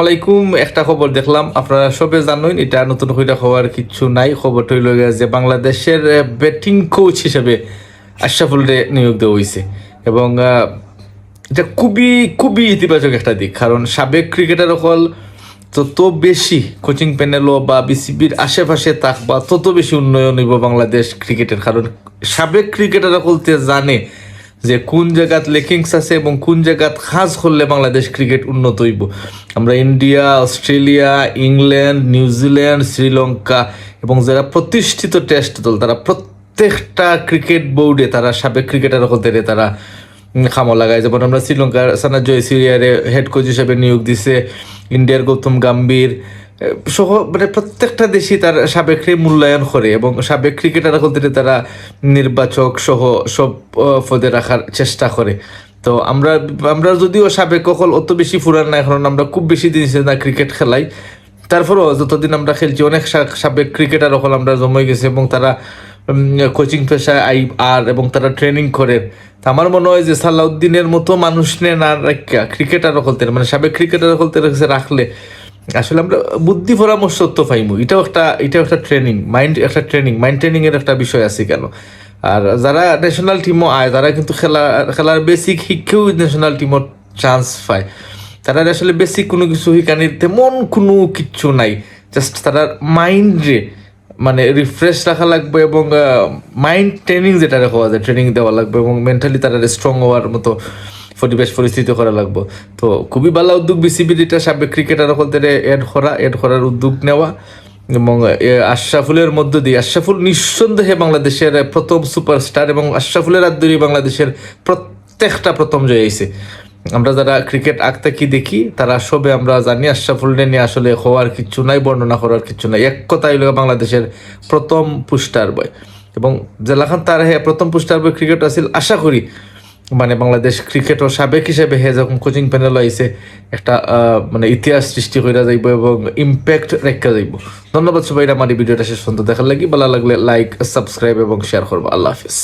আসসালামু আলাইকুম, একটা খবর দেখলাম। আপনারা সবে জানেন, এটা নতুন করে খবর কিচ্ছু নাই। খবরটা হইল যে বাংলাদেশের ব্যাটিং কোচ হিসেবে আশরাফুল রে নিয়োগ দেওয়া হয়েছে এবং এটা খুবই খুবই ইতিবাচক একটা দিক। কারণ সাবেক ক্রিকেটার হল তত বেশি কোচিং প্যানেলও বা বিসিবির আশেপাশে থাকবা তত বেশি উন্নয়ন হইব বাংলাদেশ ক্রিকেটের কারণ সাবেক ক্রিকেটার হলতে জানে যে কোন জায়গাত লেকিংস আছে এবং কোন জায়গাত কাজ করলে বাংলাদেশ ক্রিকেট উন্নত হইব। আমরা India, Australia, England New Zealand Sri Lanka এবং যারা প্রতিষ্ঠিত টেস্ট দল, তারা প্রত্যেকটা ক্রিকেট বোর্ডে তারা সাবেক ক্রিকেটার হতে তারা খামো লাগায়। যেমন আমরা শ্রীলঙ্কার সানা জয়সুরিয়ারে হেড কোচ হিসেবে নিয়োগ দিছে ইন্ডিয়ার গৌতম গাম্ভীর। সহ মানে প্রত্যেকটা দেশই তার সাবেকরে মূল্যায়ন করে এবং সাবেক ক্রিকেটার হতে তারা নির্বাচক সহ সব পদে রাখার চেষ্টা করে। তো আমরা আমরা যদিও সাবেক কখল অত বেশি ফুরান না এখন আমরা খুব বেশি দিন না ক্রিকেট খেলাই। তারপরেও যতদিন আমরা খেলছি, অনেক সাবেক ক্রিকেটার হল আমরা জমে গেছে এবং তারা কোচিং পেশায় আই, আর এবং তারা ট্রেনিং করে। তা আমার মনে হয় যে সালাউদ্দিনের মতো মানুষ নে না রাখা ক্রিকেটার হলতে মানে সাবেক ক্রিকেটার রেখে রাখলে আসলে আমরা বুদ্ধি পরামর্শ তো পাইমু। এটাও একটা এটাও একটা ট্রেনিং মাইন্ড একটা ট্রেনিং মাইন্ড ট্রেনিং এর একটা বিষয় আছে কেন? আর যারা ন্যাশনাল টিমও আয় তারা কিন্তু খেলা, খেলার বেসিক শিক্ষেও ন্যাশনাল টিমত চান্স পায়, তারা আসলে বেসিক কোনো কিছু শিকানির তেমন কোনো কিচ্ছু নাই। জাস্ট তারা মাইন্ডে মানে রিফ্রেশ রাখা লাগবে এবং মাইন্ড ট্রেনিং যেটা রাখা যায় ট্রেনিং দেওয়া লাগবে এবং মেন্টালি তারা স্ট্রং হওয়ার মতো পরিবেশ পরিস্থিতি করা লাগবে। তো খুবই ভালো উদ্যোগ বিসিবির এটা সাবেক ক্রিকেটার হলতে এড করা এড করার উদ্যোগ নেওয়া এবং আশরাফুলের মধ্য দিয়ে, আশরাফুল নিঃসন্দেহে বাংলাদেশের প্রথম সুপারস্টার এবং আশরাফুলের হাত বাংলাদেশের প্রত্যেকটা প্রথম জয় হয়েছে আমরা যারা ক্রিকেট আঁকতে কি দেখি, তারা সবে আমরা জানি আশরাফুল নিয়ে আসলে হওয়ার কিছু নাই, বর্ণনা করার কিছু নাই। এক কথাই হলো বাংলাদেশের প্রথম পুস্টার বয়। এবং জেলাখান তার হে প্রথম পুস্টার বয় ক্রিকেট আছিল, আশা করি মানে বাংলাদেশ ক্রিকেটের সাবেক হিসেবে হে যখন কোচিং প্যানেল আইসে একটা মানে ইতিহাস সৃষ্টি হইয়া যাইব এবং ইম্প্যাক্ট রেখা যাইব। ধন্যবাদ সবাই আমার এই ভিডিওটা শেষ পর্যন্ত দেখার লাগি। ভালো লাগলে লাইক সাবস্ক্রাইব এবং শেয়ার করব। আল্লাহ হাফিজ।